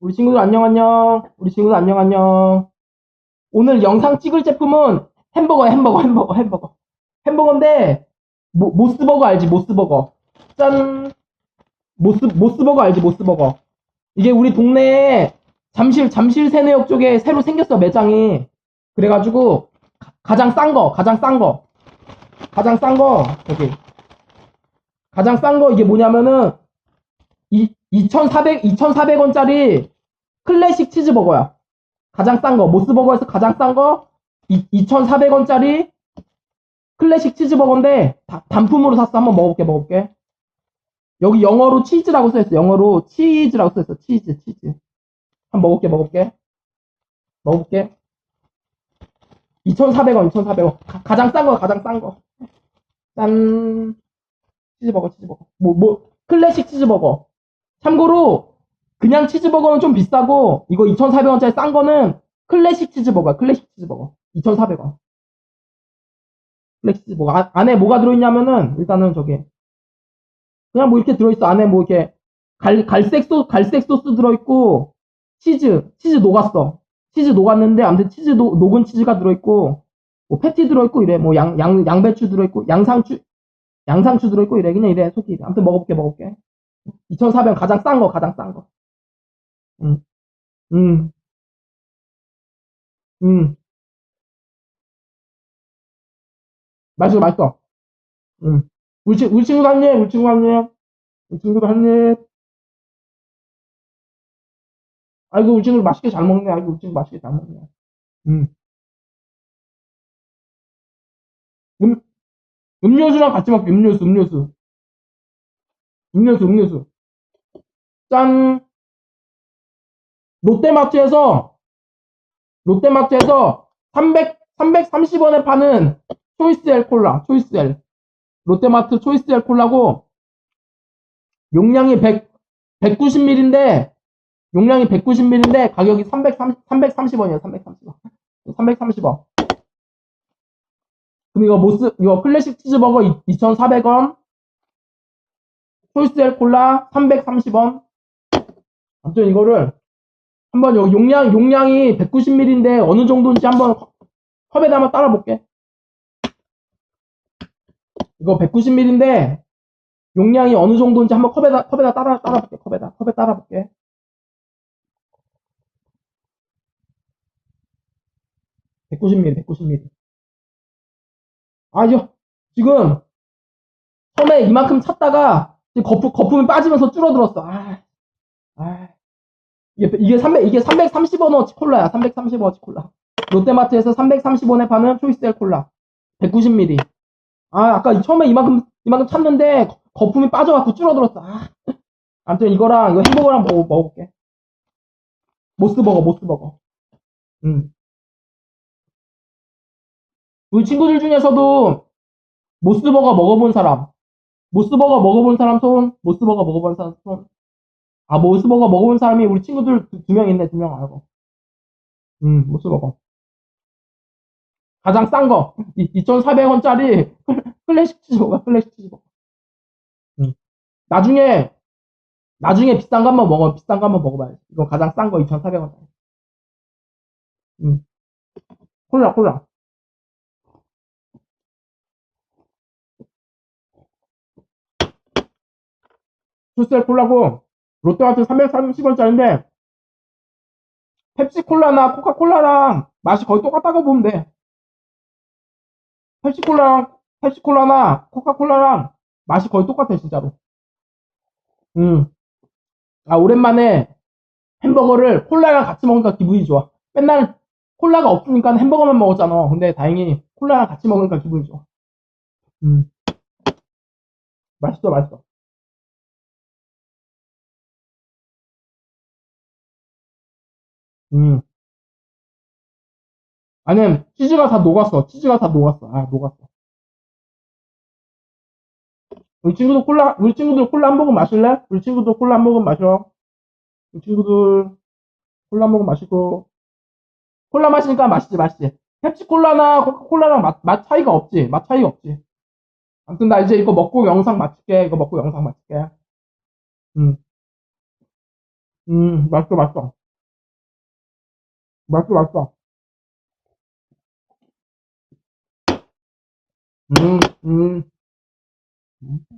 우리 친구들 안녕 안녕. 우리 친구들 안녕 안녕. 오늘 영상 찍을 제품은 햄버거야 햄버거 햄버거 햄버거. 햄버거인데 모, 모스버거 알지 모스버거. 짠. 모스 모스버거 알지 모스버거. 이게 우리 동네에 잠실 잠실 세내역 쪽에 새로 생겼어 매장이. 그래가지고 가- 가장 싼 거, 가장 싼 거, 가장 싼 거 여기. 가장 싼 거 이게 뭐냐면은 이 2,400 2,400원짜리 클래식 치즈버거야. 가장 싼 거, 모스버거에서 가장 싼 거, 2,400원짜리 클래식 치즈버거인데, 다- 단품으로 샀어. 한번 먹어볼게, 먹어볼게. 여기 영어로 치즈라고 써있어. 영어로 치즈라고 써있어. 치즈, 치즈. 한번 먹어볼게, 먹어볼게. 먹어볼게. 2,400원, 2,400원. 가, 장 싼 거, 가장 싼 거. 짠. 치즈버거, 치즈버거. 뭐, 뭐, 클래식 치즈버거. 참고로, 그냥 치즈버거는 좀 비싸고, 이거 2,400원짜리 싼 거는 클래식 치즈버거야, 클래식 치즈버거. 2,400원. 클래식 치즈버거. 아- 안에 뭐가 들어있냐면은, 일단은 저기, 그냥 뭐 이렇게 들어있어. 안에 뭐 이렇게, 갈, 갈색 소, 갈색 소스 들어있고, 치즈, 치즈 녹았어. 치즈 녹았는데, 아무튼 치즈 녹, 녹은 치즈가 들어있고, 뭐 패티 들어있고, 이래. 뭐 양, 양, 양배추 들어있고, 양상추, 양상추 들어있고, 이래. 그냥 이래. 솔직히. 아무튼 먹어볼게, 먹어볼게. 2,400원 가장 싼 거, 가장 싼 거. 음, 음, 음. 맛있어, 맛있어. 음. 우리 친, 우리 친구도 한 입, 우리 친구 한 입. 우리 친구도 한 입. 아이고, 우리 친구 맛있게 잘 먹네. 아이고, 우리 친구 맛있게 잘 먹네. 음. 음, 음료수랑 같이 먹게, 음료수, 음료수. 음료수, 음료수. 짠! 롯데마트에서, 롯데마트에서 300, 330원에 파는 초이스엘 콜라, 초이스엘. 롯데마트 초이스엘 콜라고, 용량이 100, 190ml인데, 용량이 190ml인데, 가격이 330, 330원이에요, 330원. 330원. 그럼 이거 모스, 이거 클래식 치즈버거 2,400원. 초이스엘 콜라 330원. 아무튼 이거를 한번 여기 용량, 용량이 190ml인데 어느 정도인지 한번 컵- 컵에다 한번 따라 볼게. 이거 190ml인데 용량이 어느 정도인지 한번 컵에다, 컵에다 따라, 따라 볼게. 컵에다, 컵에 따라 볼게. (190ml) (190ml) 아죠 지금 처음에 이만큼 지금 거품, 거품이 빠지면서 줄어들었어. 아, 아. 이게, 이게 300, 이게 330원어치 콜라야. 330원어치 콜라. 롯데마트에서 330원에 파는 초이스엘 콜라. 190ml. 아, 아까 처음에 이만큼, 이만큼 찼는데 거- 거품이 빠져갖고 줄어들었어. 아. 아무튼 이거랑, 이거 햄버거랑 먹어, 먹어볼게. 모스버거, 모스버거. 음. 우리 친구들 중에서도 모스버거 먹어본 사람, 모스버거 먹어본 사람 손, 모스버거 먹어본 사람 손. 아, 모스버거 먹어본 사람이 우리 친구들 두 명 있네, 두 명 알고. 음, 모스버거. 가장 싼 거, 2,400원짜리 클래식 치즈버거, 클래식 치즈버거. 음. 나중에, 나중에 비싼 거 한번 먹어, 비싼 거 한번 먹어봐야지. 이거 가장 싼 거 2,400원짜리. 음. 콜라, 콜라. 풀셀 콜라고 롯데마트 330원짜리인데 펩시콜라나 코카콜라랑 맛이 거의 똑같다고 보면 돼. 펩시콜라랑 펩시콜라나 코카콜라랑 맛이 거의 똑같아 진짜로. 음. 아 오랜만에 햄버거를 콜라랑 같이 먹으니까 기분이 좋아. 맨날 콜라가 없으니까 햄버거만 먹었잖아. 근데 다행히 콜라랑 같이 먹으니까 기분이 좋아. 음. 맛있어 맛있어. 음. 아니면 치즈가 다 녹았어. 치즈가 다 녹았어. 아, 녹았어. 우리 친구들 콜라, 우리 친구들 콜라 한 모금 마실래? 우리 친구들 콜라 한 모금 마셔. 우리 친구들 콜라 한 모금 마시고. 콜라 마시니까 맛있지, 맛있지. 펩시콜라나 코카콜라랑 맛, 맛 차이가 없지. 맛 차이가 없지. 아무튼 나 이제 이거 먹고 영상 마칠게. 이거 먹고 영상 마칠게. 음. 음, 맛있어, 맛있어. 맛있어, 맛있어. 음, 음.